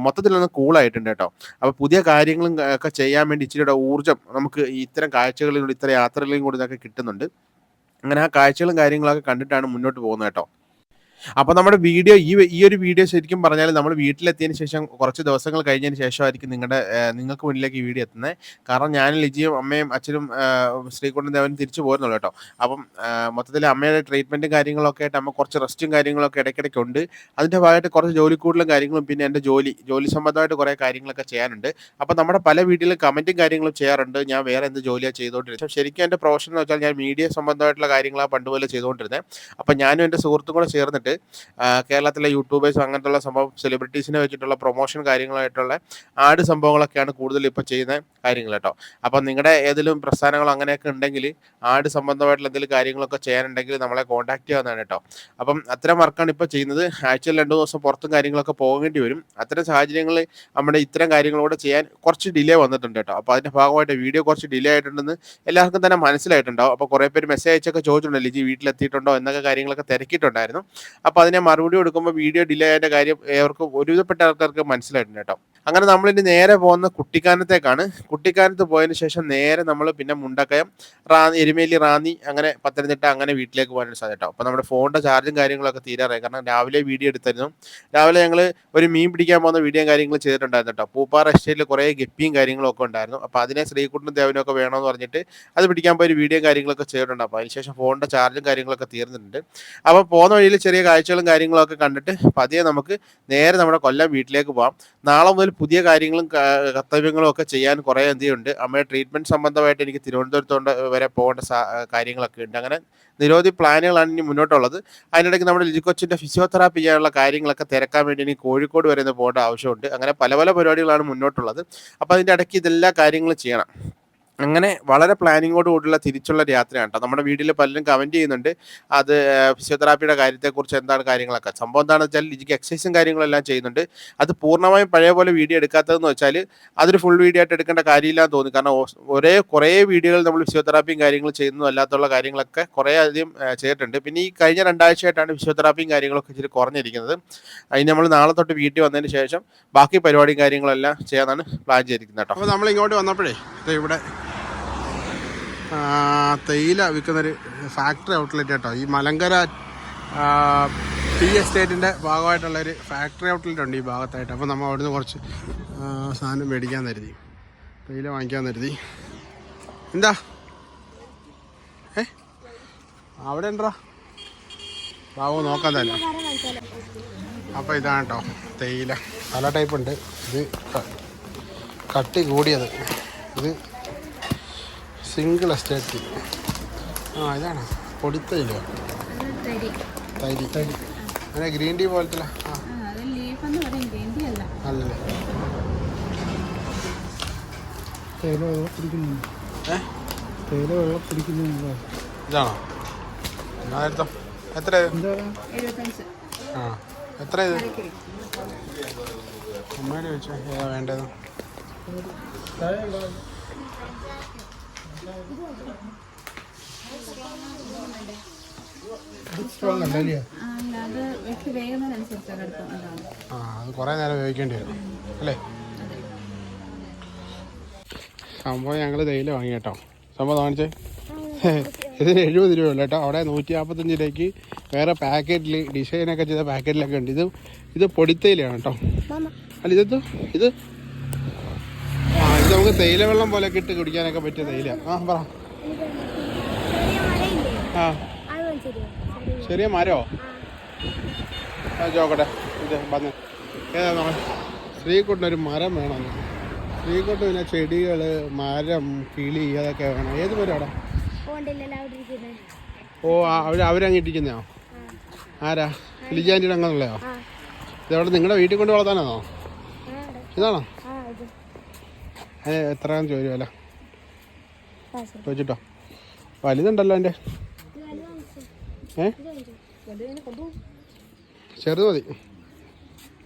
മൊത്തത്തിലൊന്നും കൂളായിട്ടുണ്ട് കേട്ടോ. അപ്പോൾ പുതിയ കാര്യങ്ങളും ഒക്കെ ചെയ്യാൻ വേണ്ടി ഇച്ചിരിയുടെ ഊർജം നമുക്ക് ഇത്തരം കാഴ്ചകളിലൂടെ ഇത്തരം യാത്രകളിലും കൂടി ഇതൊക്കെ കിട്ടുന്നുണ്ട്. അങ്ങനെ ആ കാഴ്ചകളും കാര്യങ്ങളൊക്കെ കണ്ടിട്ടാണ് മുന്നോട്ട് പോകുന്നത് കേട്ടോ. അപ്പോൾ നമ്മുടെ വീഡിയോ ഈ ഈ ഒരു വീഡിയോ ശരിക്കും പറഞ്ഞാൽ നമ്മൾ വീട്ടിലെത്തിയതിന് ശേഷം കുറച്ച് ദിവസങ്ങൾ കഴിഞ്ഞതിന് ശേഷമായിരിക്കും നിങ്ങളുടെ നിങ്ങൾക്ക് മുന്നിലേക്ക് ഈ വീഡിയോ എത്തുന്നത് കാരണം ഞാനും ലിജിയും അമ്മയും അച്ഛനും ശ്രീകുണ്ടൻ ദേവനും തിരിച്ചു പോരുന്നുള്ളൂ കേട്ടോ. അപ്പം മൊത്തത്തിൽ അമ്മയുടെ ട്രീറ്റ്മെന്റും കാര്യങ്ങളൊക്കെ ആയിട്ട് അമ്മ കുറച്ച് റെസ്റ്റും കാര്യങ്ങളൊക്കെ ഇടയ്ക്കിടയ്ക്ക് ഉണ്ട് അതിന്റെ ഭാഗമായിട്ട് കുറച്ച് ജോലി കൂടുതലും കാര്യങ്ങളും പിന്നെ എന്റെ ജോലി ജോലി സംബന്ധമായിട്ട് കുറേ കാര്യങ്ങളൊക്കെ ചെയ്യാനുണ്ട്. അപ്പോൾ നമ്മുടെ പല വീട്ടിലും കമന്റും കാര്യങ്ങളും ചെയ്യാറുണ്ട്. ഞാൻ വേറെ എന്ത് ജോലിയാണ് ചെയ്തുകൊണ്ടിരുന്നത് ശരിക്കും എന്റെ പ്രൊഫഷൻ എന്ന് വെച്ചാൽ ഞാൻ മീഡിയ സംബന്ധമായിട്ടുള്ള കാര്യങ്ങളാണ് പണ്ട് പോലെ ചെയ്തുകൊണ്ടിരുന്നത് അപ്പോൾ ഞാനും എന്റെ സുഹൃത്തും കൂടെ ചേർന്നിട്ട് ആ, കേരളത്തിലെ യൂട്യൂബേഴ്സും അങ്ങനത്തുള്ള സംഭവം സെലിബ്രിറ്റീസിനെ വെച്ചിട്ടുള്ള പ്രൊമോഷൻ കാര്യങ്ങളായിട്ടുള്ള ആഡ് സംഭവങ്ങളൊക്കെയാണ് കൂടുതൽ ഇപ്പോൾ ചെയ്യുന്ന കാര്യങ്ങൾ കേട്ടോ. അപ്പം നിങ്ങളുടെ ഏതെങ്കിലും പ്രസ്ഥാനങ്ങൾ അങ്ങനെയൊക്കെ ഉണ്ടെങ്കിൽ ആഡ് സംബന്ധമായിട്ടുള്ള എന്തെങ്കിലും കാര്യങ്ങളൊക്കെ ചെയ്യാനുണ്ടെങ്കിൽ നമ്മളെ കോൺടാക്ട് ചെയ്യാവുന്നതാണ് കേട്ടോ. അപ്പം അത്തരം വർക്കാണ് ഇപ്പോൾ ചെയ്യുന്നത്. ആഴ്ചയിൽ രണ്ട് ദിവസം പുറത്തും കാര്യങ്ങളൊക്കെ പോകേണ്ടി വരും. അത്തരം സാഹചര്യങ്ങളിൽ നമ്മുടെ ഇത്തരം കാര്യങ്ങളോടെ ചെയ്യാൻ കുറച്ച് ഡിലേ വന്നിട്ടുണ്ട് കേട്ടോ. അപ്പോൾ അതിന്റെ ഭാഗമായിട്ട് വീഡിയോ കുറച്ച് ഡിലേ ആയിട്ടുണ്ടെന്ന് എല്ലാവർക്കും തന്നെ മനസ്സിലായിട്ടുണ്ടാവും. അപ്പോൾ കുറേ പേര് മെസ്സേജ് അയച്ചൊക്കെ ചോദിച്ചിട്ടുണ്ടല്ലോ ലിജി വീട്ടിലെത്തിയിട്ടുണ്ടോ എന്നൊക്കെ കാര്യങ്ങളൊക്കെ തിരക്കിയിട്ടുണ്ടായിരുന്നു. അപ്പോൾ അതിനെ മറുപടി കൊടുക്കുമ്പോൾ വീഡിയോ ഡിലേ ആയതിന്റെ കാര്യം ഏവർക്കും ഒരുവിധപ്പെട്ട ആൾക്കാർക്ക് മനസ്സിലായിട്ടുണ്ട് കേട്ടോ. അങ്ങനെ നമ്മളിനി നേരെ പോകുന്ന കുട്ടിക്കാനത്തേക്കാണ്. കുട്ടിക്കാനത്ത് പോയതിന് ശേഷം നേരെ നമ്മൾ പിന്നെ മുണ്ടക്കയം റാന്നി എരുമേലി റാന്നി അങ്ങനെ പത്തനംതിട്ട അങ്ങനെ വീട്ടിലേക്ക് പോകാനൊരു സാധ്യത അപ്പോൾ നമ്മുടെ ഫോണിന്റെ ചാർജും കാര്യങ്ങളൊക്കെ തീരാറായി. കാരണം രാവിലെ വീഡിയോ എടുത്തായിരുന്നു. രാവിലെ ഞങ്ങൾ ഒരു മീൻ പിടിക്കാൻ പോകുന്ന വീഡിയോ കാര്യങ്ങളും ചെയ്തിട്ടുണ്ടായിരുന്നു കേട്ടോ. പൂപ്പാറ എസ്റ്റേറ്റിൽ കുറേ ഗപ്പിയും കാര്യങ്ങളും ഒക്കെ ഉണ്ടായിരുന്നു. അപ്പോൾ അതിനെ ശ്രീകുട്ടനും ദേവനും ഒക്കെ വേണമെന്ന് പറഞ്ഞിട്ട് അത് പിടിക്കാൻ പോയി ഒരു വീഡിയോ കാര്യങ്ങളൊക്കെ ചെയ്തിട്ടുണ്ട്. അപ്പോൾ അതിനുശേഷം ഫോണിന്റെ ചാർജും കാര്യങ്ങളൊക്കെ തീർന്നിട്ടുണ്ട്. അപ്പോൾ പോകുന്ന വഴിയിൽ ചെറിയ കാഴ്ചകളും കാര്യങ്ങളൊക്കെ കണ്ടിട്ട് പതിയെ നമുക്ക് നേരെ നമ്മുടെ കൊല്ലം വീട്ടിലേക്ക് പോകാം നാളെ മുതൽ പുതിയ കാര്യങ്ങളും കർത്തവ്യങ്ങളും ഒക്കെ ചെയ്യാൻ കുറേ എന്തുണ്ട് അമ്മയുടെ ട്രീറ്റ്മെന്റ് സംബന്ധമായിട്ട് എനിക്ക് തിരുവനന്തപുരത്തോണ്ട് വരെ പോകേണ്ട കാര്യങ്ങളൊക്കെ ഉണ്ട്. അങ്ങനെ നിരവധി പ്ലാനുകളാണ് ഇനി മുന്നോട്ടുള്ളത്. അതിനിടയ്ക്ക് നമ്മുടെ ലിജിക്കൊച്ചിന്റെ ഫിസിയോതെറാപ്പി ചെയ്യാനുള്ള കാര്യങ്ങളൊക്കെ തിരക്കാൻ വേണ്ടി ഇനി കോഴിക്കോട് വരെ പോകേണ്ട ആവശ്യമുണ്ട്. അങ്ങനെ പല പല പരിപാടികളാണ് മുന്നോട്ടുള്ളത്. അപ്പോൾ അതിന്റെ ഇടയ്ക്ക് ഇതെല്ലാ കാര്യങ്ങളും ചെയ്യണം. അങ്ങനെ വളരെ പ്ലാനിങ്ങോട് കൂടിയുള്ള തിരിച്ചുള്ള യാത്രയാണ് കേട്ടോ നമ്മുടെ വീട്ടിൽ പലരും കമന്റ് ചെയ്യുന്നുണ്ട്. അത് ഫിസിയോതെറാപ്പിയുടെ കാര്യത്തെക്കുറിച്ച് എന്താണ് കാര്യങ്ങളൊക്കെ? സംഭവം എന്താണെന്ന് വെച്ചാൽ ലിജിക്ക് എക്സസൈസും കാര്യങ്ങളെല്ലാം ചെയ്യുന്നുണ്ട്. അത് പൂർണമായും പഴയ പോലെ വീഡിയോ എടുക്കാത്തതെന്ന് വെച്ചാൽ അതൊരു ഫുൾ വീഡിയോ ആയിട്ട് എടുക്കേണ്ട കാര്യമില്ല എന്ന് തോന്നി. കാരണം ഒരേ കുറേ വീഡിയോകൾ നമ്മൾ ഫിസിയോതെറാപ്പിയും കാര്യങ്ങളും ചെയ്യുന്നു അല്ലാത്തുള്ള കാര്യങ്ങളൊക്കെ കുറേ അധികം ചെയ്തിട്ടുണ്ട്. പിന്നെ ഈ കഴിഞ്ഞ രണ്ടാഴ്ചയായിട്ടാണ് ഫിസിയോതെറാപ്പിയും കാര്യങ്ങളൊക്കെ ഇച്ചിരി കുറഞ്ഞിരിക്കുന്നത്. അതിന് നമ്മൾ നാളെ തൊട്ട് വീട്ടിൽ വന്നതിന് ശേഷം ബാക്കി പരിപാടിയും കാര്യങ്ങളെല്ലാം ചെയ്യാനാണ് പ്ലാൻ ചെയ്തിരിക്കുന്നത് കേട്ടോ അപ്പോൾ നമ്മൾ ഇങ്ങോട്ട് വന്നപ്പോഴേ ഇവിടെ തേയില വിൽക്കുന്നൊരു ഫാക്ടറി ഔട്ട്ലെറ്റ് കേട്ടോ. ഈ മലങ്കര ടീ എസ്റ്റേറ്റിന്റെ ഭാഗമായിട്ടുള്ളൊരു ഫാക്ടറി ഔട്ട്ലെറ്റ് ഉണ്ട് ഈ ഭാഗത്തായിട്ട്. അപ്പോൾ നമ്മൾ അവിടുന്ന് കുറച്ച് സാധനം മേടിക്കാൻ കരുതി. തേയില വാങ്ങിക്കാൻ കരുതി. എന്താ? ഏ? അവിടെ ഉണ്ടോ? ബാബു നോക്കാൻ തന്നെ അപ്പോൾ ഇതാണ് കേട്ടോ തേയില. പല ടൈപ്പ് ഉണ്ട്. ഇത് കട്ടി കൂടിയത്. ഇത് സിംഗിൾ എസ്റ്റേറ്റ്. ആ ഇതാണ്. പൊടിത്തൈല? തൈരി. തൈരി അങ്ങനെ ഗ്രീൻ ടീ പോലത്തെ അല്ലല്ലേ തേയില വെള്ളം പിടിക്കുന്നു തേയില വെള്ളം ഇതാണോ? അതെടുത്തോ എത്ര ആ എത്ര ഇത്? അമ്മയോട് ചോദിച്ചാൽ ഏതാ വേണ്ടത്? ആ അത് കുറേ നേരം ഉപയോഗിക്കേണ്ടി വരും അല്ലേ? സംഭവം ഞങ്ങൾ തേയില വാങ്ങി കേട്ടോ. സംഭവം കാണിച്ചേ. ഇതിന് എഴുപത് രൂപ ഉള്ളു കേട്ടോ. അവിടെ നൂറ്റി നാൽപ്പത്തഞ്ച് രൂപയ്ക്ക് വേറെ പാക്കറ്റിൽ ഡിസൈനൊക്കെ ചെയ്ത പാക്കറ്റിലൊക്കെ ഉണ്ട്. ഇത് ഇത് പൊടിത്തേയിലയാണ് കേട്ടോ. അല്ല ഇതെന്തോ ഇത് ഇത് നമുക്ക് തേയില വെള്ളം പോലെ ഇട്ട് കുടിക്കാനൊക്കെ പറ്റിയ തേയില ആ പറ. ആ. ചെറിയ മരോ? ആ ചോക്കട്ടെ. ഇത് വന്ന്. ഏതാ നമ്മൾ ശ്രീകുട്ടിനൊരു മരം വേണം. ശ്രീകുട്ട് പിന്നെ ചെടികൾ മരം കിളി അതൊക്കെ വേണം. ഏത് മരമാടാ ഓ ആ, അവർ അവരങ്ങ് ആരാ? ലിജാന്റിയുടെ അങ്ങനെയുള്ളയോ ഇതവിടെ നിങ്ങളുടെ വീട്ടിൽ കൊണ്ട് വളർത്താനാണോ? ഇതാണോ? എത്രയാണെന്ന് ചോദിച്ചു അല്ല ചോദിച്ചിട്ടോ വലുതുണ്ടല്ലോ എന്റെ. ഏ. ചെറുത് മതി.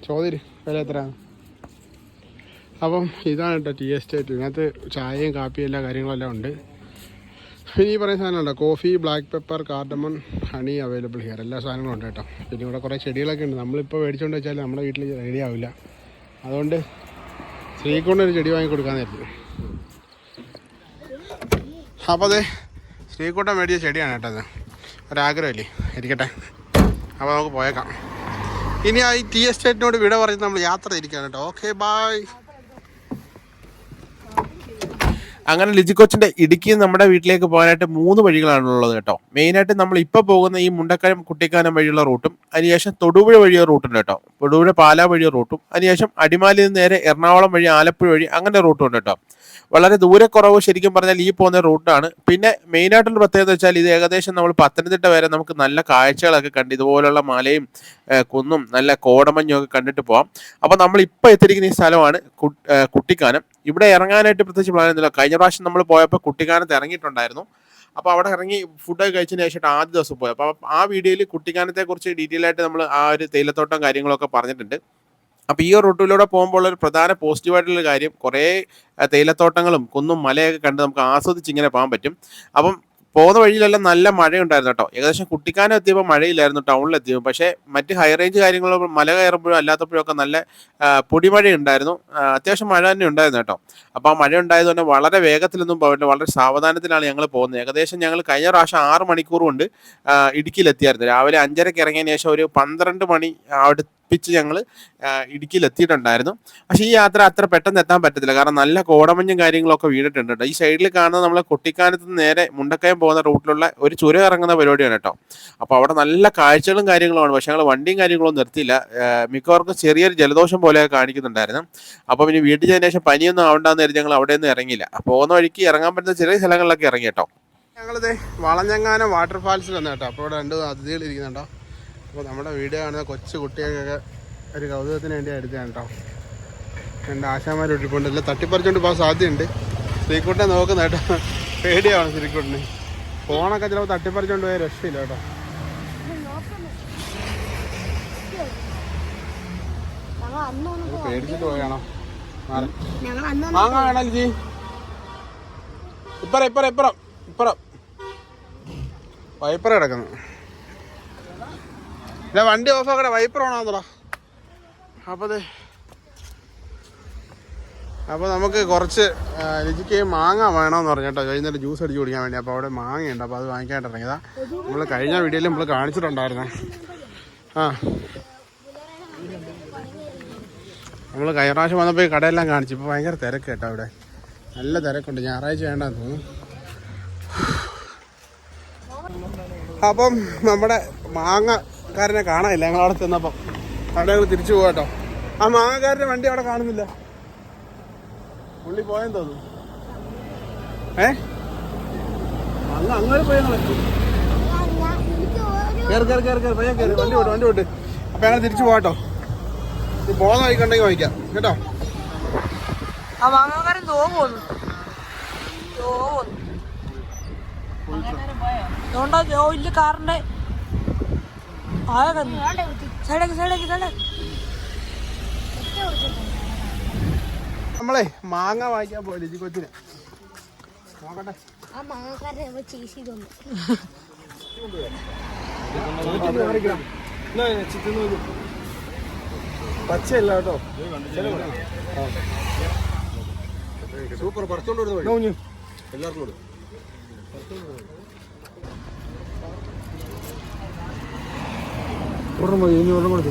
ചോദ്യം വില എത്രയാണ് അപ്പം ഇതാണ് കേട്ടോ ടീ എസ്റ്റേറ്റ് ഇതിനകത്ത് ചായയും കാപ്പിയും എല്ലാ കാര്യങ്ങളെല്ലാം ഉണ്ട്. ഇനി ഈ പറയുന്ന സാധനമുണ്ടോ coffee black pepper cardamom honey available here. എല്ലാ സാധനങ്ങളും ഉണ്ട് കേട്ടോ. പിന്നെ ഇവിടെ കുറേ ചെടികളൊക്കെ ഉണ്ട്. നമ്മളിപ്പോൾ മേടിച്ചുകൊണ്ട് വെച്ചാൽ നമ്മുടെ വീട്ടിൽ റെഡി ആവില്ല. അതുകൊണ്ട് ശ്രീകുണ്ടൊരു ചെടി വാങ്ങിക്കൊടുക്കാൻ നേരത്തു. അപ്പോൾ അതെ സ്ത്രീക്കൂട്ടം മേടിച്ച ചെടിയാണ് കേട്ടോ അത് ഒരാഗ്രഹമില്ലേ? ഇരിക്കട്ടെ. അപ്പോൾ നമുക്ക് പോയേക്കാം. ഇനി ആ ഈ ടി എസ്റ്റേറ്റിനോട് വിട പറഞ്ഞ് നമ്മൾ യാത്ര തിരിക്കുകയാണ് കേട്ടോ. ഓക്കെ ബായ് അങ്ങനെ ലിജി കൊച്ചിന്റെ ഇടുക്കി നമ്മുടെ വീട്ടിലേക്ക് പോകാനായിട്ട് മൂന്ന് വഴികളാണുള്ളത് കേട്ടോ. മെയിനായിട്ട് നമ്മൾ ഇപ്പോൾ പോകുന്ന ഈ മുണ്ടക്കയം കുട്ടിക്കാനം വഴിയുള്ള റൂട്ടും അതിനുശേഷം തൊടുപുഴ വഴിയുള്ള റൂട്ടുണ്ട് കേട്ടോ. തൊടുപുഴ പാലാ വഴിയുള്ള റൂട്ടും അതിനുശേഷം അടിമാലിയിൽ നിന്ന് നേരെ എറണാകുളം വഴി ആലപ്പുഴ വഴി അങ്ങനെ റൂട്ടും ഉണ്ട് കേട്ടോ. വളരെ ദൂരക്കുറവ് ശരിക്കും പറഞ്ഞാൽ ഈ പോകുന്ന റൂട്ടാണ്. പിന്നെ മെയിനായിട്ടുള്ള പ്രത്യേകത വെച്ചാൽ ഇത് ഏകദേശം നമ്മൾ പത്തനംതിട്ട വരെ നമുക്ക് നല്ല കാഴ്ചകളൊക്കെ കണ്ട് ഇതുപോലുള്ള മലയും കുന്നും നല്ല കോടമഞ്ഞും ഒക്കെ കണ്ടിട്ട് പോവാം. അപ്പോൾ നമ്മൾ ഇപ്പോൾ എത്തിയിരിക്കുന്ന ഈ സ്ഥലമാണ് കുട്ടിക്കാനം. ഇവിടെ ഇറങ്ങാനായിട്ട് പ്രത്യേകിച്ച് പ്ലാൻ ഒന്നുമില്ല. കഴിഞ്ഞ പ്രാവശ്യം നമ്മൾ പോയപ്പോൾ കുട്ടിക്കാനത്ത് ഇറങ്ങിയിട്ടുണ്ടായിരുന്നു. അപ്പോൾ അവിടെ ഇറങ്ങി ഫുഡൊക്കെ കഴിച്ചതിന് ശേഷം ആദ്യ ദിവസം പോയി. അപ്പോൾ ആ വീഡിയോയിൽ കുട്ടിക്കാനത്തെ കുറിച്ച് ഡീറ്റെയിൽ ആയിട്ട് നമ്മൾ ആ ഒരു തേയിലത്തോട്ടം കാര്യങ്ങളൊക്കെ പറഞ്ഞിട്ടുണ്ട്. അപ്പോൾ ഈ റൂട്ടിലൂടെ പോകുമ്പോൾ ഒരു പ്രധാന പോസിറ്റീവായിട്ടുള്ള കാര്യം കുറേ തേയിലത്തോട്ടങ്ങളും കുന്നും മലയൊക്കെ കണ്ട് നമുക്ക് ആസ്വദിച്ച് ഇങ്ങനെ പോകാൻ പറ്റും. അപ്പം പോകുന്ന വഴിയിലെല്ലാം നല്ല മഴയുണ്ടായിരുന്നു കേട്ടോ. ഏകദേശം കുട്ടിക്കാനം എത്തിയപ്പോൾ മഴയില്ലായിരുന്നു ടൗണിൽ എത്തിയപ്പോൾ പക്ഷേ മറ്റ് ഹൈ റേഞ്ച് കാര്യങ്ങളോ മല കയറുമ്പോഴും അല്ലാത്തപ്പോഴൊക്കെ നല്ല പൊടിമഴ ഉണ്ടായിരുന്നു അത്യാവശ്യം മഴ തന്നെ ഉണ്ടായിരുന്നു കേട്ടോ. അപ്പോൾ ആ മഴ ഉണ്ടായതുകൊണ്ട് വളരെ വേഗത്തിലൊന്നും പോയിട്ട് വളരെ സാവധാനത്തിലാണ് ഞങ്ങൾ പോകുന്നത്. ഏകദേശം ഞങ്ങൾ കഴിഞ്ഞ പ്രാവശ്യം ആറ് മണിക്കൂർ കൊണ്ട് ഇടുക്കിയിലെത്തിയായിരുന്നു. രാവിലെ അഞ്ചരക്ക് ഇറങ്ങിയതിന് ശേഷം ഒരു പന്ത്രണ്ട് മണി അടുപ്പിച്ച് ഞങ്ങൾ ഇടുക്കിയിലെത്തിയിട്ടുണ്ടായിരുന്നു. പക്ഷേ ഈ യാത്ര അത്ര പെട്ടെന്ന് എത്താൻ പറ്റത്തില്ല. കാരണം നല്ല കോടമഞ്ഞും കാര്യങ്ങളൊക്കെ വീണിട്ടുണ്ട് കേട്ടോ ഈ സൈഡിൽ കാണുന്നത് നമ്മൾ കുട്ടിക്കാനത്ത് നിന്ന് നേരെ മുണ്ടക്കയം പോകുന്ന റൂട്ടിലുള്ള ഒരു ചുരം ഇറങ്ങുന്ന പരിപാടിയാണ് കേട്ടോ. അപ്പോൾ അവിടെ നല്ല കാഴ്ചകളും കാര്യങ്ങളുമാണ്. പക്ഷേ ഞങ്ങൾ വണ്ടിയും കാര്യങ്ങളൊന്നും നിർത്തിയില്ല. മിക്കവർക്കും ചെറിയൊരു ജലദോഷം പോലെ കാണിക്കുന്നുണ്ടായിരുന്നു. അപ്പോൾ പിന്നെ വീട്ടിൽ ചെന്നതിന് ശേഷം പനിയൊന്നും ആവണ്ടെന്ന് കരുതി ഞങ്ങൾ അവിടെ നിന്ന് ഇറങ്ങിയില്ല. അപ്പോൾ പോകുന്ന വഴിക്ക് ഇറങ്ങാൻ പറ്റുന്ന ചെറിയ സ്ഥലങ്ങളിലൊക്കെ ഇറങ്ങി കേട്ടോ. ഞങ്ങളിത് വളഞ്ഞങ്ങാനം വാട്ടർഫാൾസിൽ വന്നു കേട്ടോ. അപ്പോൾ ഇവിടെ രണ്ട് അതിഥികൾ ഇരിക്കുന്നുണ്ടോ? അപ്പോൾ നമ്മുടെ വീഡിയോ കാണുന്ന കൊച്ചു കുട്ടികൾക്കൊക്കെ ഒരു കൗതുകത്തിന് വേണ്ടി എടുത്തതാണ് കേട്ടോ. രണ്ട് ആശാമാർ ഇട്ടിട്ടുണ്ട്. എല്ലാം തട്ടിപ്പറിച്ചുകൊണ്ട് പോകാൻ സാധ്യതയുണ്ട്. ശ്രീക്കുട്ടനെ നോക്കുന്ന കേട്ടോ. പേടിയാണ് ശ്രീക്കുട്ടന് ഫോണൊക്കെ ചിലപ്പോൾ തട്ടിപ്പറിച്ചുകൊണ്ട് പോയാൽ രക്ഷയില്ല കേട്ടോ. ഇപ്പറ പേടിച്ചിട്ട് പോയാണോ? മാങ്ങ വേണം ജി ഇപ്പറ ഇപ്പറ ഇപ്പറം ഇപ്പറം. വൈപ്പർ കിടക്കുന്നു. ഇല്ല വണ്ടി ഓഫ് ആക്കട്ടെ വൈപ്പർ ഓണാന്നോടാ അപ്പൊ അതെ അപ്പോൾ നമുക്ക് കുറച്ച് എനിക്ക് മാങ്ങ വേണമെന്ന് പറഞ്ഞു കേട്ടോ വൈകുന്നേരം ജ്യൂസ് അടിച്ച് കുടിക്കാൻ വേണ്ടി. അപ്പോൾ അവിടെ മാങ്ങയുണ്ട് അപ്പോൾ അത് വാങ്ങിക്കാനായിട്ട് ഇറങ്ങിയതാ. നമ്മൾ കഴിഞ്ഞ വീഡിയോയിൽ നമ്മൾ കാണിച്ചിട്ടുണ്ടായിരുന്നേ. ആ. നമ്മൾ കഴിഞ്ഞ പ്രാവശ്യം വന്നപ്പോൾ ഈ കടയെല്ലാം കാണിച്ചു. ഇപ്പോൾ ഭയങ്കര തിരക്ക് കേട്ടോ അവിടെ. നല്ല തിരക്കുണ്ട്. ഞായറാഴ്ച വേണ്ടെന്ന് തോന്നുന്നു. അപ്പം നമ്മുടെ മാങ്ങക്കാരനെ കാണാനില്ല. ഞങ്ങൾ അവിടെ ചെന്നപ്പോൾ അവിടെ ഞങ്ങൾ തിരിച്ചു പോകാം കേട്ടോ. ആ മാങ്ങക്കാരന്റെ വണ്ടി അവിടെ കാണുന്നില്ല. പുള്ളി പോയെന്ന് തോന്നുന്നു ഏ? അങ്ങ് അങ്ങനെ പോയി കയറി കയറി കയറി കയറി പയ്യെ കയറി വണ്ടി വിട്ട് വണ്ടി വിട്ട്. അപ്പം ഞങ്ങൾ തിരിച്ചു പോകാം കേട്ടോ. ഇത് പോകുന്ന വഴിക്കുണ്ടെങ്കിൽ വാങ്ങിക്കാം കേട്ടോ? ആ മാങ്ങക്കാരൻ തോന്നുന്നു. തോന്നുന്നു. ഇല്ല കാറിന്റെ ആകെ സൈഡാക്കി സൈഡാക്കി സൈഡാക്കി നമ്മളെ മാങ്ങ വാങ്ങിക്കാൻ പോയി ലിജി കൊച്ചിന്? നോക്കട്ടെ. ആ മാങ്ങക്കാരനെ ചീസ് ചെയ്തു പച്ചയല്ല കേട്ടോ. സൂപ്പർ പറിച്ചോണ്ട് എല്ലാവർക്കും ഒരെണ്ണം മതി ഇനി ഒരെണ്ണം കൂടെ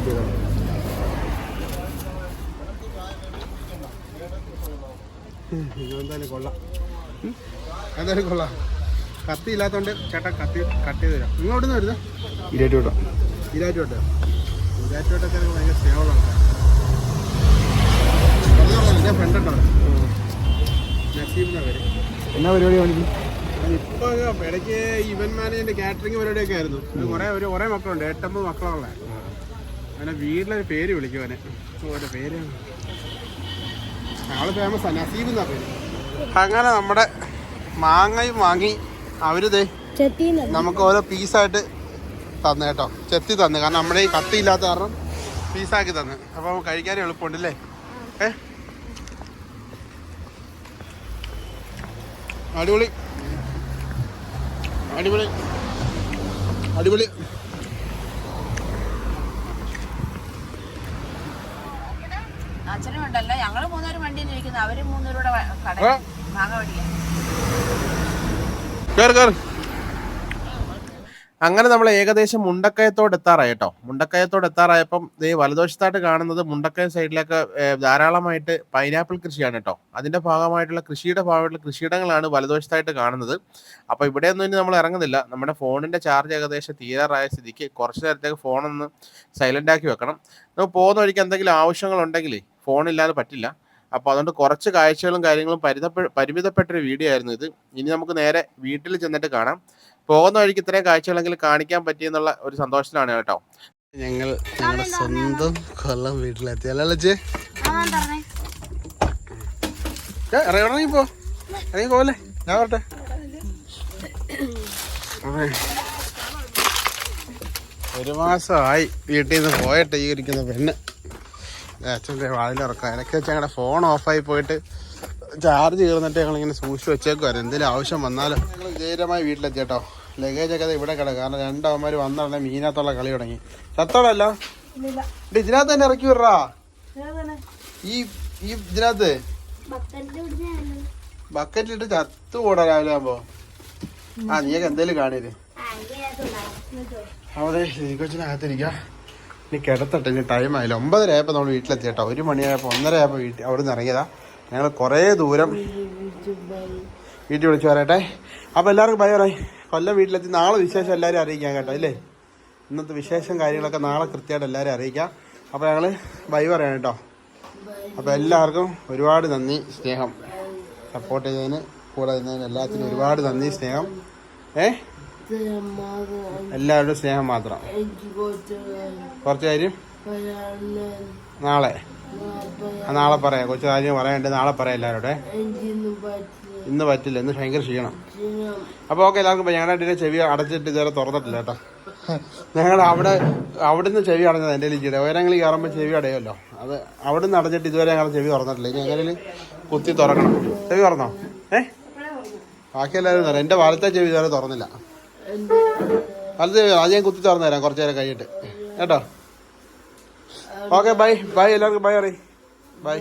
എന്തായാലും കൊള്ളാം. ഉം. എന്തായാലും കൊള്ളാം. കത്തി ഇല്ലാത്തോണ്ട് ചേട്ടാ കത്തി കട്ട് ചെയ്ത് തരാം. ഇങ്ങോട്ട് നിന്ന് വരുന്നത്? ഇരട്ടി വിട്ടോ ഇരാറ്റോട്ട് ഇരാറ്റോട്ടൊക്കെ ഭയങ്കര സ്നേഹമുള്ള ആൾക്കാർ ഫ്രണ്ട് ഉണ്ടോ നസീബ് എന്നാ പേര്? എന്നാ പരിപാടി കാണിക്കും ഇപ്പൊ ഇടയ്ക്ക് ഇവന്റ് മാനേജിന്റെ കാറ്ററിംഗ് പരിപാടിയൊക്കെ ആയിരുന്നു. കുറെ ഒരു കുറെ മക്കളുണ്ട്. എട്ടൊമ്പത് മക്കളുള്ള അവനെ വീട്ടിലൊരു പേര് വിളിക്കും അവനെ. ഓരോ പേര്? ആൾ ഫേമസ് നസീബ് എന്നാ പേര്. അങ്ങനെ നമ്മുടെ മാങ്ങയും വാങ്ങി അവരിതേ നമുക്ക് ഓരോ പീസായിട്ട് തന്നു കേട്ടോ. ചെത്തി തന്നു. കാരണം നമ്മുടെ ഈ കത്തി ഇല്ലാത്ത കാരണം പീസാക്കി തന്നു. അപ്പോൾ കഴിക്കാൻ എളുപ്പമുണ്ടല്ലേ ഏ? അടിപൊളി. അടിപൊളി. അടിപൊളി. അച്ഛനും ഉണ്ടല്ലോ ഞങ്ങൾ മൂന്നുപേരും വണ്ടിയിൽ ഇരിക്കുന്നു. അവർ മൂന്നുപേരുടെ കട? മാങ്ങ കേറ്. അങ്ങനെ നമ്മൾ ഏകദേശം മുണ്ടക്കയത്തോട് എത്താറായി കേട്ടോ. മുണ്ടക്കയത്തോട് എത്താറായപ്പം ദേ വലതുവശത്തായിട്ട് കാണുന്നത് മുണ്ടക്കയ സൈഡിലൊക്കെ ധാരാളമായിട്ട് പൈനാപ്പിൾ കൃഷിയാണ് കേട്ടോ. അതിന്റെ ഭാഗമായിട്ടുള്ള കൃഷിയുടെ ഭാഗമായിട്ടുള്ള കൃഷിയിടങ്ങളാണ് വലതുവശത്തായിട്ട് കാണുന്നത്. അപ്പോൾ ഇവിടെയൊന്നും ഇനി നമ്മൾ ഇറങ്ങുന്നില്ല. നമ്മുടെ ഫോണിന്റെ ചാർജ് ഏകദേശം തീരാറായ സ്ഥിതിക്ക് കുറച്ച് നേരത്തേക്ക് ഫോണൊന്ന് സൈലന്റ് ആക്കി വെക്കണം. നമുക്ക് പോകുന്ന വഴിക്ക് എന്തെങ്കിലും ആവശ്യങ്ങളുണ്ടെങ്കിൽ ഫോണില്ലാതെ പറ്റില്ല. അപ്പോൾ അതുകൊണ്ട് കുറച്ച് കാഴ്ചകളും കാര്യങ്ങളും പരിതപ്പെ പരിമിതപ്പെട്ടൊരു വീഡിയോ ആയിരുന്നു ഇത്. ഇനി നമുക്ക് നേരെ വീട്ടിൽ ചെന്നിട്ട് കാണാം. പോകുന്ന വഴിക്ക് ഇത്രയും കാഴ്ചകളെങ്കിലും കാണിക്കാൻ പറ്റിയെന്നുള്ള ഒരു സന്തോഷത്തിലാണ് കേട്ടോ. ഞങ്ങൾ ഞങ്ങളുടെ സ്വന്തം കൊല്ലം വീട്ടിലെത്തി ഇറങ്ങി പോലെ ഞാൻ. ഒരു മാസമായി വീട്ടിൽ നിന്ന് പോയിട്ട് ഈ ഇരിക്കുന്ന പെണ്ണ്. അച്ഛന്റെ വാതിലിറക്കാം ഇടയ്ക്ക് വെച്ച് ഞങ്ങളുടെ ഫോൺ ഓഫായി പോയിട്ട് ചാർജ് കയറുന്നിട്ട് ഞങ്ങൾ ഇങ്ങനെ സൂക്ഷിച്ച് വെച്ചേക്കുമായിരുന്നു എന്തെങ്കിലും ആവശ്യം വന്നാലും ഞങ്ങൾ വിജയകരമായി വീട്ടിലെത്തി കേട്ടോ ലഗേജ് ഒക്കെ ഇവിടെ കിടക്കും. കാരണം രണ്ടവന്മാർ വന്നുടനെ മീനകത്തുള്ള കളി തുടങ്ങി. ചത്തോടല്ല ഇതിനകത്ത് തന്നെ ഇറക്കി വിടറാ. ഈ ഈ ഇതിനകത്ത്? ബക്കറ്റിലിട്ട് ചത്തു കൂടാ രാവിലെ ആകുമ്പോ ആ നീയൊക്കെ എന്തേലും കാണീര്. അവിടെ കൊച്ചിനകത്തിരിക്കാം. ഇനി കിടത്തട്ടെ ഇനി ടൈം ആയില്ല. ഒമ്പതര ആയപ്പോൾ നമ്മൾ വീട്ടിലെത്തി കേട്ടോ ഒരു മണിയായപ്പോൾ ഒന്നര ആയപ്പോൾ വീട്ടിൽ അവിടെ നിന്ന് ഇറങ്ങിയതാ. ഞങ്ങൾ കുറേ ദൂരം വീട്ടിൽ വിളിച്ചു പറയട്ടെ. അപ്പോൾ എല്ലാവർക്കും ബൈ പറയും. കൊല്ലം വീട്ടിലെത്തി. നാളെ വിശേഷം എല്ലാവരും അറിയിക്കാം കേട്ടോ അല്ലേ? ഇന്നത്തെ വിശേഷം കാര്യങ്ങളൊക്കെ നാളെ കൃത്യമായിട്ട് എല്ലാവരും അറിയിക്കാം. അപ്പോൾ ഞങ്ങൾ ബൈ പറയാം കേട്ടോ. അപ്പോൾ എല്ലാവർക്കും ഒരുപാട് നന്ദി സ്നേഹം. സപ്പോർട്ട് ചെയ്തതിന് കൂടെ നിന്നതിന് എല്ലാത്തിനും ഒരുപാട് നന്ദി സ്നേഹം. ഏ? എല്ലാവരുടെ സ്നേഹം മാത്രം. കുറച്ച് കാര്യം? നാളെ. നാളെ പറയാം. കുറച്ച് കാര്യം പറയാനുണ്ട്. നാളെ പറയാം എല്ലാവരുടെ. ഇന്ന് പറ്റില്ല ഇന്ന് ഭയങ്കര ക്ഷീണം. അപ്പോൾ ഓക്കെ എല്ലാവർക്കും. ഞങ്ങളുടെ അടിയിലെ ചെവി അടച്ചിട്ട് ഇതുവരെ തുറന്നിട്ടില്ല കേട്ടോ. ഞങ്ങൾ അവിടെ അവിടുന്ന് ചെവി അടഞ്ഞത് എന്റെ ലിജിയുടെ. ഉയരങ്ങളിൽ കയറുമ്പോൾ ചെവി അടയുമല്ലോ. അത് അവിടുന്ന് അടഞ്ഞിട്ട് ഇതുവരെ ഞങ്ങൾ ചെവി തുറന്നിട്ടില്ല. ഇനി എങ്ങനെ കുത്തി തുറക്കണം. ചെവി തുറന്നോ? ഏ? ബാക്കി എല്ലാവരും തരാം എന്റെ വലത്തെ ചെവി ഇതുവരെ തുറന്നില്ല. വലത്തെ ചെവി അത് ഞാൻ കുത്തി തുറന്നു തരാം. കുറച്ച് നേരം കഴിഞ്ഞിട്ട്. കേട്ടോ? Okay bye. ബൈ എല്ലാവർക്കും ബൈ അറി. ബൈ.